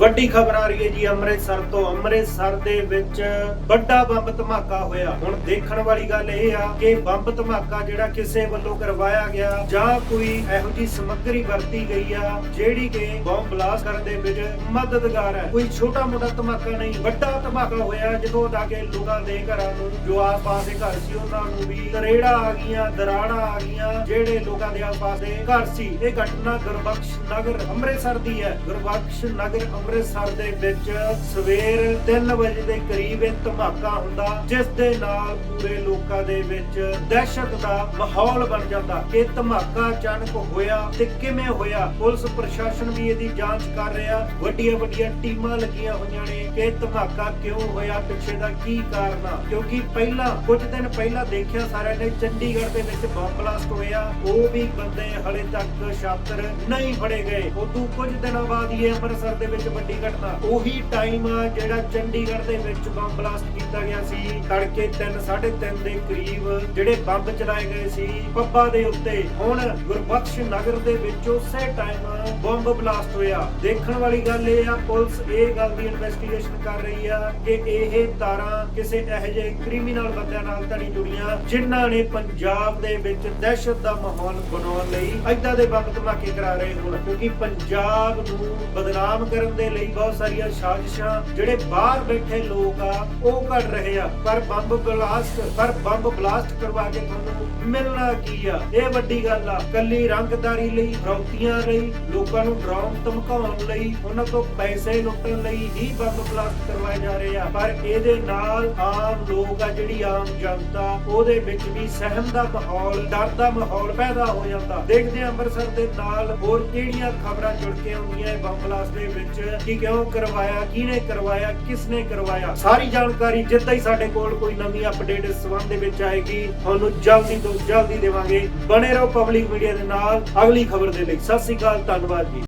ਵੱਡੀ ਖਬਰ ਆ ਰਹੀ ਹੈ ਜੀ ਅੰਮ੍ਰਿਤਸਰ ਤੋਂ। ਅੰਮ੍ਰਿਤਸਰ ਦੇ ਵਿੱਚ ਵੱਡਾ ਬੰਬ ਧਮਾਕਾ ਹੋਇਆ। ਹੁਣ ਦੇਖਣ ਵਾਲੀ ਗੱਲ ਇਹ ਆ ਕਿ ਬੰਬ ਧਮਾਕਾ ਜਿਹੜਾ ਕਿਸੇ ਵੱਲੋਂ ਕਰਵਾਇਆ ਗਿਆ ਜਾਂ ਕੋਈ ਇਹੋ ਜੀ ਸਮੱਗਰੀ ਵਰਤੀ ਗਈ ਆ, ਜਿਹੜੀ ਕਿ ਬੰਬ ਬਲਾਸਟ ਕਰਨ ਦੇ ਵਿੱਚ ਮਦਦਗਾਰ ਹੈ। ਕੋਈ ਛੋਟਾ ਮੋਟਾ ਧਮਾਕਾ ਨਹੀਂ, ਵੱਡਾ ਧਮਾਕਾ ਹੋਇਆ ਜਦੋਂ ਜਾ ਕੇ ਲੋਕਾਂ ਦੇ ਘਰਾਂ ਨੂੰ, ਜੋ ਆਸ-ਪਾਸ ਦੇ ਘਰ ਸੀ, ਉਹਨਾਂ ਨੂੰ ਵੀ ਤਰੇੜਾ ਆ ਗਈਆਂ, ਦਰਾੜਾ ਆ ਗਈਆਂ, ਜਿਹੜੇ ਲੋਕਾਂ ਦੇ ਆਸ-ਪਾਸ ਦੇ ਘਰ ਸੀ। ਇਹ ਘਟਨਾ ਗੁਰਬਖਸ਼ ਨਗਰ ਅੰਮ੍ਰਿਤਸਰ ਦੀ ਹੈ। ਗੁਰਬਖਸ਼ ਨਗਰ ਅੰਮ੍ਰਿਤਸਰ ਦੇ ਵਿੱਚ ਸਵੇਰ 3 ਵਜੇ ਦੇ ਕਰੀਬ ਇਹ ਧਮਾਕਾ ਹੁੰਦਾ, ਜਿਸ ਦੇ ਨਾਲ ਪੂਰੇ ਲੋਕਾਂ ਦੇ ਵਿੱਚ ਦਹਿਸ਼ਤ ਦਾ ਮਾਹੌਲ ਬਣ ਜਾਂਦਾ। ਇਹ ਧਮਾਕਾ ਅਚਾਨਕ ਹੋਇਆ ਤੇ ਕਿਵੇਂ ਹੋਇਆ? ਪੁਲਿਸ ਪ੍ਰਸ਼ਾਸਨ ਵੀ ਇਹਦੀ ਜਾਂਚ ਕਰ ਰਿਹਾ। ਵੱਡੀਆਂ ਵੱਡੀਆਂ ਟੀਮਾਂ ਲੱਗੀਆਂ ਹੋਈਆਂ ਨੇ। ਕਿ ਧਮਾਕਾ ਕਿਉਂ ਹੋਇਆ? ਪਿੱਛੇ ਦਾ ਕੀ ਕਾਰਨ ਆ? ਕਿਉਂਕਿ ਪਹਿਲਾਂ, ਕੁਝ ਦਿਨ ਪਹਿਲਾਂ ਦੇਖਿਆ ਸਾਰਿਆਂ ਨੇ ਚੰਡੀਗੜ੍ਹ ਦੇ ਵਿੱਚ ਬੰਬ ਬਲਾਸਟ ਹੋਇਆ। ਉਹ ਵੀ ਬੰਦੇ ਹਲੇ ਤੱਕ ਸ਼ਾਤਰ ਨਹੀਂ ਫੜੇ ਗਏ। ਉਦੋਂ ਕੁਝ ਦਿਨਾਂ ਬਾਅਦ ਹੀ ਅੰਮ੍ਰਿਤਸਰ ਦੇ ਵਿੱਚ ਵੱਡੀ ਘਟਨਾ। ਉਹੀ ਟਾਈਮ ਆ ਜਿਹੜਾ ਚੰਡੀਗੜ੍ਹ ਦੇ ਵਿੱਚ ਬੰਬ ਬਲਾਸਟ ਕੀਤਾ ਗਿਆ ਸੀ। ਤੜਕੇ 3 3:30 ਦੇ ਕਰੀਬ ਜਿਹੜੇ ਬੰਬ ਚਲਾਏ ਗਏ ਸੀ, ਪੱਬਾਂ ਦੇ ਉੱਤੇ। ਹੁਣ ਗੁਰਬਖਸ਼ ਨਗਰ ਦੇ ਵਿੱਚ ਉਸੇ ਟਾਈਮ ਬੰਬ ਬਲਾਸਟ ਹੋਇਆ। ਦੇਖਣ ਵਾਲੀ ਗੱਲ ਇਹ ਆ, ਪੁਲਿਸ ਇਹ ਗੱਲ ਦੀ ਇਨਵੈਸਟੀਗੇਸ਼ਨ ਕਰ ਰਹੀ ਆ ਕਿ ਇਹ ਤਾਰਾਂ ਕਿਸੇ ਇਹੋ ਜਿਹੇ ਕ੍ਰਿਮੀਨਲ ਬੰਦਿਆਂ ਨਾਲ ਤਾਂ ਨਹੀਂ ਜੁੜੀਆਂ, ਜਿਨ੍ਹਾਂ ਨੇ ਪੰਜਾਬ ਦੇ ਵਿੱਚ ਦਹਿਸ਼ਤ ਦਾ ਮਾਹੌਲ ਬਣਾਉਣ ਲਈ ਏਦਾਂ ਦੇ ਬੰਬ ਧਮਾਕੇ ਕਰਾ ਰਹੇ ਹੋਣ। ਕਿਉਂਕਿ ਪੰਜਾਬ ਨੂੰ ਬਦਨਾਮ ਕਰਨ ਦੇ ਲਈ ਬਹੁਤ ਸਾਰੀਆਂ ਸਾਜ਼ਿਸ਼ਾਂ ਜਿਹੜੇ ਬਾਹਰ ਬੈਠੇ ਲੋਕ ਆ, ਉਹ ਕਰ ਰਹੇ ਆ। ਪਰ ਬੰਬ ਬਲਾਸਟ, ਪਰ ਬੰਬ ਬਲਾਸਟ ਕਰਵਾ ਕੇ ਤੁਹਾਨੂੰ ਮਿਲਣਾ ਕੀ ਆ? ਇਹ ਵੱਡੀ ਗੱਲ ਆ। ਕੱਲੀ ਰੰਗਦਾਰੀ ਲਈ ਫਰੌਤੀਆਂ ਲਈ, ਲੋਕਾਂ ਨੂੰ ਡਰਾਉਣ, ਧਮਕਾਉਣ ਲਈ, ਉਹਨਾਂ ਤੋਂ ਪੈਸੇ ਲੁੱਟਣ ਲਈ ਹੀ ਬੰਬ ਬਲਾਸਟ ਕਰਵਾਏ ਜਾ ਰਹੇ ਆ। ਪਰ ਇਹਦੇ ਨਾਲ ਆਮ ਲੋਕ ਆ, ਜਿਹੜੀ ਆਮ ਜਨਤਾ, ਉਹਦੇ ਵਿੱਚ ਵੀ ਸਹਿਮ ਦਾ ਮਾਹੌਲ, ਡਰ ਦਾ ਮਾਹੌਲ ਪੈਦਾ ਹੋ ਜਾਂਦਾ। ਦੇਖਦੇ ਹਾਂ ਅੰਮ੍ਰਿਤਸਰ ਦੇ ਨਾਲ ਹੋਰ ਕਿਹੜੀਆਂ ਖਬਰਾਂ ਜੁੜ ਕੇ ਆਉਂਦੀਆਂ ਇਹ ਬੰਬ ਬਲਾਸਟ ਦੇ ਵਿੱਚ? ਕਿ ਕਿਉਂ ਕਰਵਾਇਆ, ਕਿਹਨੇ ਕਰਵਾਇਆ, ਕਿਸਨੇ ਕਰਵਾਇਆ? ਸਾਰੀ ਜਾਣਕਾਰੀ ਜਿੱਦਾਂ ਹੀ ਸਾਡੇ ਕੋਲ ਕੋਈ ਨਵੀਂ ਅਪਡੇਟ ਇਸ ਸੰਬੰਧ ਦੇ ਵਿੱਚ ਆਏਗੀ, ਤੁਹਾਨੂੰ ਜਲਦੀ ਤੋਂ ਜਲਦੀ ਦੇਵਾਂਗੇ। ਬਣੇ ਰਹੋ ਪਬਲਿਕ ਮੀਡੀਆ ਦੇ ਨਾਲ, ਅਗਲੀ ਖਬਰ ਦੇ ਲਈ। ਸਤਿ ਸ਼੍ਰੀ ਅਕਾਲ, ਧੰਨਵਾਦ ਜੀ।